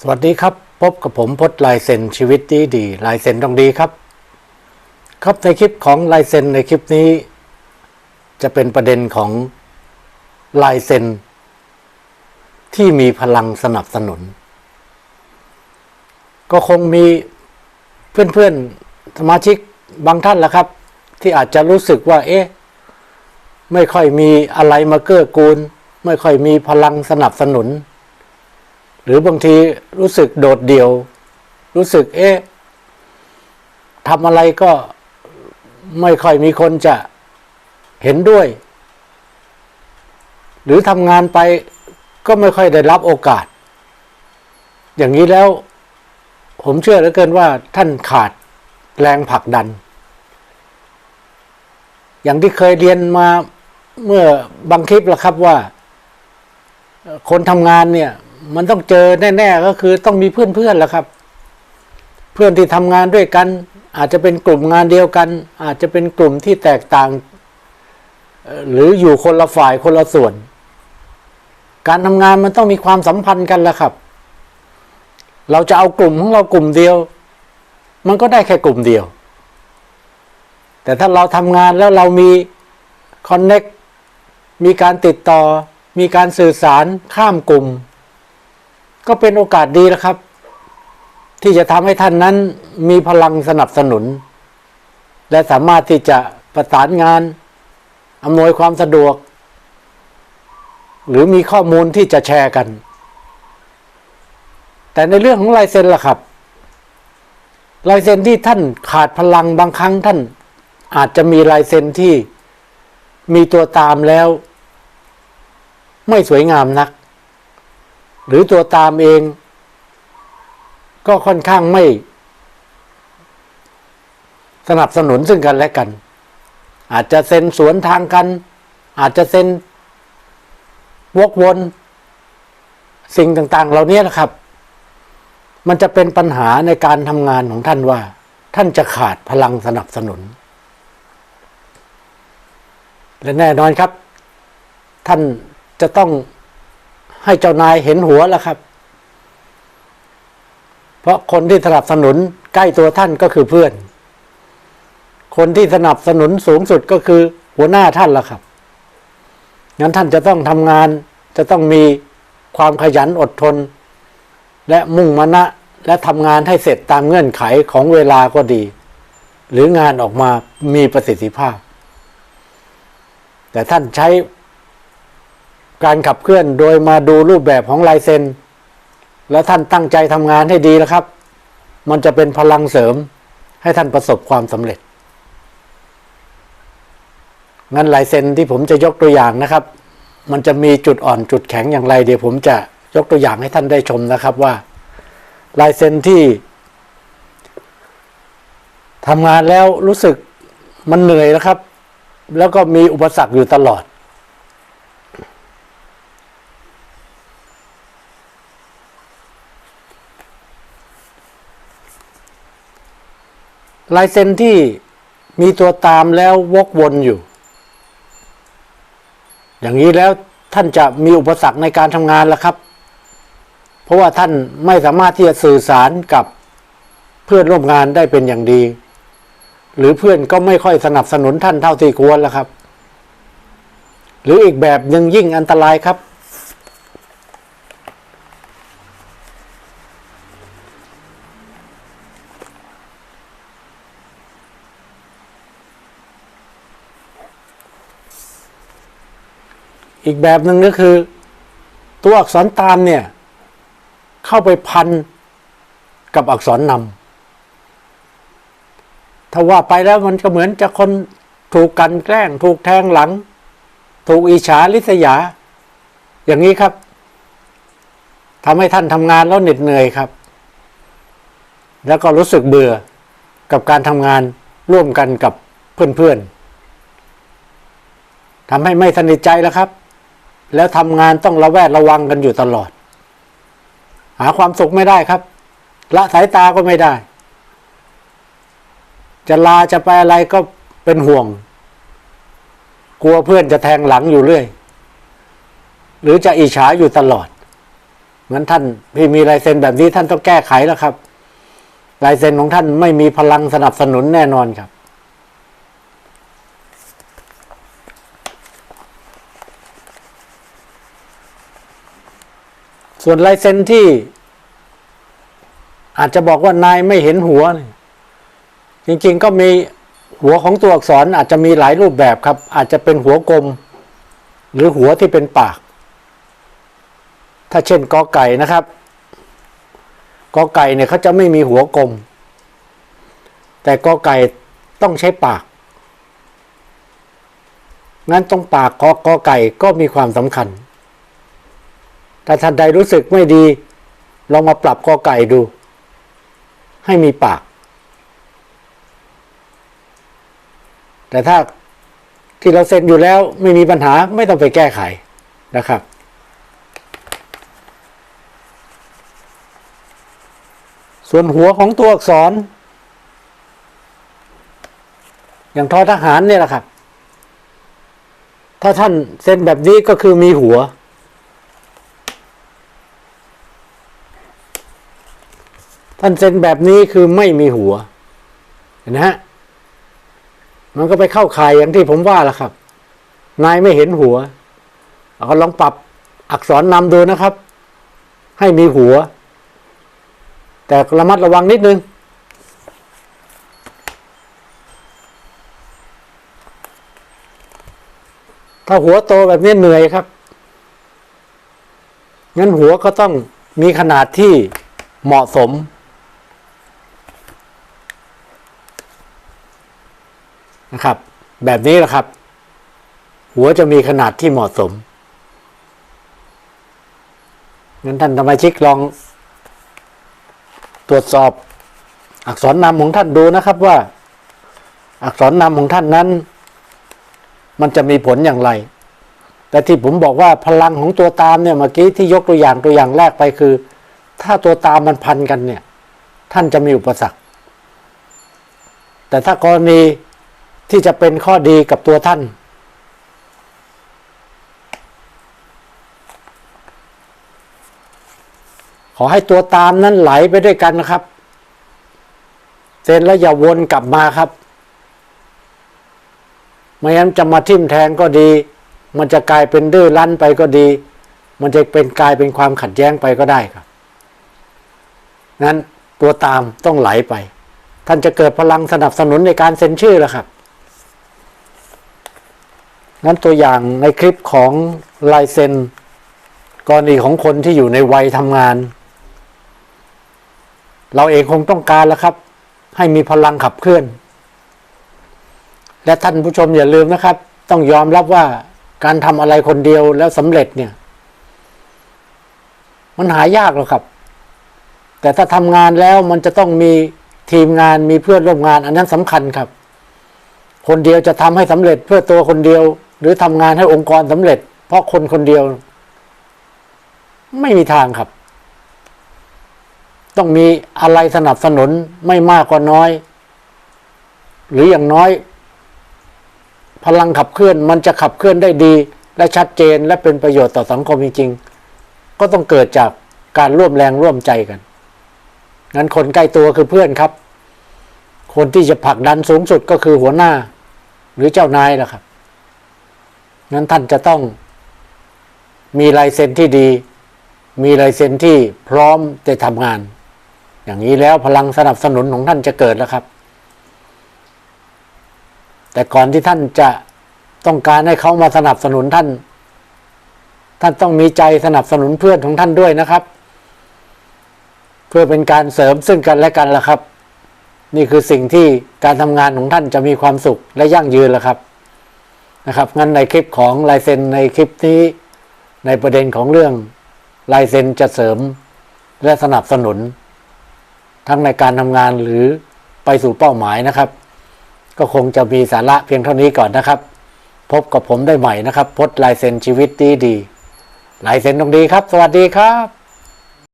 สวัสดีครับ พบกับผมพจน์ลายเซ็นชีวิตดีดีลายเซ็นต้องดีครับ ครับในคลิปของลายเซ็นในคลิปนี้ จะเป็นประเด็นของลายเซ็นที่มีพลังสนับสนุน ก็คงมีเพื่อนๆสมาชิกบางท่านแหละครับ ที่อาจจะรู้สึกว่า เอ๊ะ ไม่ค่อยมีอะไรมาเกื้อกูล ไม่ค่อยมีพลังสนับสนุน หรือบางทีรู้สึกโดดเดี่ยว รู้สึกเอ๊ะทำอะไรก็ไม่ค่อยมีคนจะเห็นด้วย หรือทำงานไปก็ไม่ค่อยได้รับโอกาส อย่างนี้แล้ว ผมเชื่อเหลือเกินว่าท่านขาดแรงผลักดัน อย่างที่เคยเรียนมาเมื่อบางคลิปแล้วครับว่า คนทำงานเนี่ย มันต้องเจอแน่ ๆ ก็คือต้องมีเพื่อนๆแหละครับ เพื่อนที่ทำงานด้วยกัน อาจจะเป็นกลุ่มงานเดียวกัน อาจจะเป็นกลุ่มที่แตกต่าง หรืออยู่คนละฝ่ายคนละส่วน การทำงานมันต้องมีความสัมพันธ์กันแหละครับ เราจะเอากลุ่มของเรากลุ่มเดียว มันก็ได้แค่กลุ่มเดียว แต่ถ้าเราทำงานแล้วเรามีคอนเน็กมีการติดต่อ มีการสื่อสารข้ามกลุ่ม ก็เป็นโอกาสดีแล้วครับ ที่จะทำให้ท่านนั้นมีพลังสนับสนุน และสามารถที่จะประสานงานอำนวยความสะดวก หรือมีข้อมูลที่จะแชร์กัน แต่ในเรื่องของลายเซ็นล่ะครับลายเซ็นที่ท่านขาดพลังบางครั้งท่านอาจจะมีลายเซ็นที่มีตัวตามแล้ว ไม่สวยงามนัก หรือตัวตามเอง ก็ค่อนข้างไม่ สนับสนุนซึ่งกันและกัน อาจจะเซ็นสวนทางกัน อาจจะเซ็นวกวน สิ่งต่าง ๆ เหล่านี้นะครับ มันจะเป็นปัญหาในการทำงานของท่านว่า ท่านจะขาดพลังสนับสนุน และแน่นอนครับ ท่าน จะต้องให้เจ้านายเห็นหัวแล้วครับ เพราะคนที่สนับสนุนใกล้ตัวท่านก็คือเพื่อน คนที่สนับสนุนสูงสุดก็คือหัวหน้าท่านละครับ งั้นท่านจะต้องทำงาน จะต้องมีความขยันอดทน และมุ่งมนะและทำงานให้เสร็จตามเงื่อนไขของเวลาก็ดี หรืองานออกมามีประสิทธิภาพ แต่ท่านใช้ การขับเคลื่อนโดยมาดูรูปแบบของลายเซ็น แล้วท่านตั้งใจทำงานให้ดีแล้วครับ มันจะเป็นพลังเสริมให้ท่านประสบความสำเร็จ งั้นลายเซ็นที่ผมจะยกตัวอย่างนะครับ มันจะมีจุดอ่อนจุดแข็งอย่างไร เดี๋ยวผมจะยกตัวอย่างให้ท่านได้ชมนะครับว่า ลายเซ็นที่ทำงานแล้วรู้สึกมันเหนื่อยนะครับ แล้วก็มีอุปสรรคอยู่ตลอด ลายเซ็นที่มีตัวตามแล้ววกวนอยู่ อย่างนี้แล้วท่านจะมีอุปสรรคในการทำงานแล้วครับ เพราะว่าท่านไม่สามารถที่จะสื่อสารกับเพื่อนร่วมงานได้เป็นอย่างดี หรือเพื่อนก็ไม่ค่อยสนับสนุนท่านเท่าที่ควรแล้วครับ หรืออีกแบบหนึ่งยิ่งอันตรายครับ อีกแบบหนึ่งก็คือ ตัวอักษรตามเนี่ยเข้าไปพันกับอักษรนำถ้าว่าไปแล้วมันก็เหมือนจะคนถูกกันแกล้ง ถูกแทงหลัง ถูกอิจฉาริษยา อย่างนี้ครับทำให้ท่านทำงานแล้วเหน็ดเหนื่อยครับ แล้วก็รู้สึกเบื่อกับการทำงานร่วมกันกับเพื่อนๆทำให้ไม่สนิทใจแล้วครับ แล้วทำงานต้องระแวดระวังกันอยู่ตลอด หาความสุขไม่ได้ครับ ละสายตาก็ไม่ได้ จะลาจะไปอะไรก็เป็นห่วง กลัวเพื่อนจะแทงหลังอยู่เรื่อย หรือจะอิจฉาอยู่ตลอดงั้นท่านที่มีลายเซ็นแบบนี้ท่านต้องแก้ไขแล้วครับลายเซ็นของท่านไม่มีพลังสนับสนุนแน่นอนครับ ส่วนลายเซ็นที่ อาจจะบอกว่านายไม่เห็นหัว จริงๆก็มีหัวของตัวอักษรอาจจะมีหลายรูปแบบครับ อาจจะเป็นหัวกลม หรือหัวที่เป็นปาก ถ้าเช่นกอไก่นะครับกอไก่เนี่ยเขาจะไม่มีหัวกลม แต่กอไก่ต้องใช้ปากงั้นตรงปากกอกอไก่ก็มีความสำคัญ ถ้าท่านใดรู้สึกไม่ดี ลองมาปรับกอไก่ดู ให้มีปาก แต่ถ้าที่เราเซ็นอยู่แล้วไม่มีปัญหาไม่ต้องไปแก้ไขนะครับส่วนหัวของตัวอักษร อย่างทอทหารเนี่ยแหละครับ ถ้าท่านเซ็นแบบนี้ก็คือมีหัว ท่านเซ็นแบบนี้คือไม่มีหัวนไหมฮะมันก็ไปเข้าข่ายอย่างที่ผมว่าล้วครับ นายไม่เห็นหัวเราก็ลองปรับอักษรนำดูนะครับ ให้มีหัว แต่ระมัดระวังนิดนึงถ้าหัวโตแบบนี้เหนื่อยครับ งั้นหัวก็ต้องมีขนาดที่เหมาะสม นะครับ แบบนี้แหละครับ หัวจะมีขนาดที่เหมาะสมงั้นท่านสมาชิกลอง ตรวจสอบอักษรนำของท่านดูนะครับว่า อักษรนำของท่านนั้น มันจะมีผลอย่างไร แต่ที่ผมบอกว่าพลังของตัวตามเนี่ยเมื่อกี้ที่ยกตัวอย่างตัวอย่างแรกไปคือ ถ้าตัวตามมันพันกันเนี่ย ท่านจะมีอุปสรรค แต่ถ้ากรณี ที่จะเป็นข้อดีกับตัวท่าน ขอให้ตัวตามนั้นไหลไปด้วยกันนะครับเซ็นแล้วอย่าวนกลับมาครับไม่งั้นจะมาทิ่มแทงก็ดี มันจะกลายเป็นดื้อรั้นไปก็ดี มันจะเป็นกลายเป็นความขัดแย้งไปก็ได้ครับ นั้นตัวตามต้องไหลไป ท่านจะเกิดพลังสนับสนุนในการเซ็นชื่อแล้วครับ นั้นตัวอย่างในคลิปของลายเซ็นกรณีของคนที่อยู่ในวัยทำงาน เราเองคงต้องการแล้วครับ ให้มีพลังขับเคลื่อน และท่านผู้ชมอย่าลืมนะครับ ต้องยอมรับว่าการทำอะไรคนเดียวแล้วสำเร็จเนี่ย มันหายากหรอกครับ แต่ถ้าทำงานแล้วมันจะต้องมีทีมงานมีเพื่อนร่วมงาน อันนั้นสำคัญครับ คนเดียวจะทำให้สำเร็จเพื่อตัวคนเดียว หรือทำงานให้องค์กรสำเร็จ เพราะคนคนเดียว ไม่มีทางครับ ต้องมีอะไรสนับสนุนไม่มากก็น้อย หรืออย่างน้อย พลังขับเคลื่อนมันจะขับเคลื่อนได้ดี และชัดเจนและเป็นประโยชน์ต่อสังคมจริงๆก็ต้องเกิดจากการร่วมแรงร่วมใจกันงั้นคนใกล้ตัวคือเพื่อนครับ คนที่จะผลักดันสูงสุดก็คือหัวหน้า หรือเจ้านายล่ะครับ งั้นท่านจะต้องมีลายเซ็นที่ดี มีลายเซ็นที่พร้อมจะทำงาน อย่างนี้แล้วพลังสนับสนุนของท่านจะเกิดแล้วครับ แต่ก่อนที่ท่านจะต้องการให้เขามาสนับสนุนท่าน ท่านต้องมีใจสนับสนุนเพื่อนของท่านด้วยนะครับ เพื่อเป็นการเสริมซึ่งกันและกันละครับ นี่คือสิ่งที่การทำงานของท่านจะมีความสุขและยั่งยืนละครับ นะครับงั้นในคลิปของลายเซ็นในคลิปนี้ในประเด็นของเรื่องลายเซ็นจะเสริมและสนับสนุน ทั้งในการทำงานหรือไปสู่เป้าหมายนะครับ ก็คงจะมีสาระเพียงเท่านี้ก่อนนะครับ พบกับผมได้ใหม่นะครับพดลายเซ็นชีวิตดีดีลายเซ็นตรงดีครับ สวัสดีครับ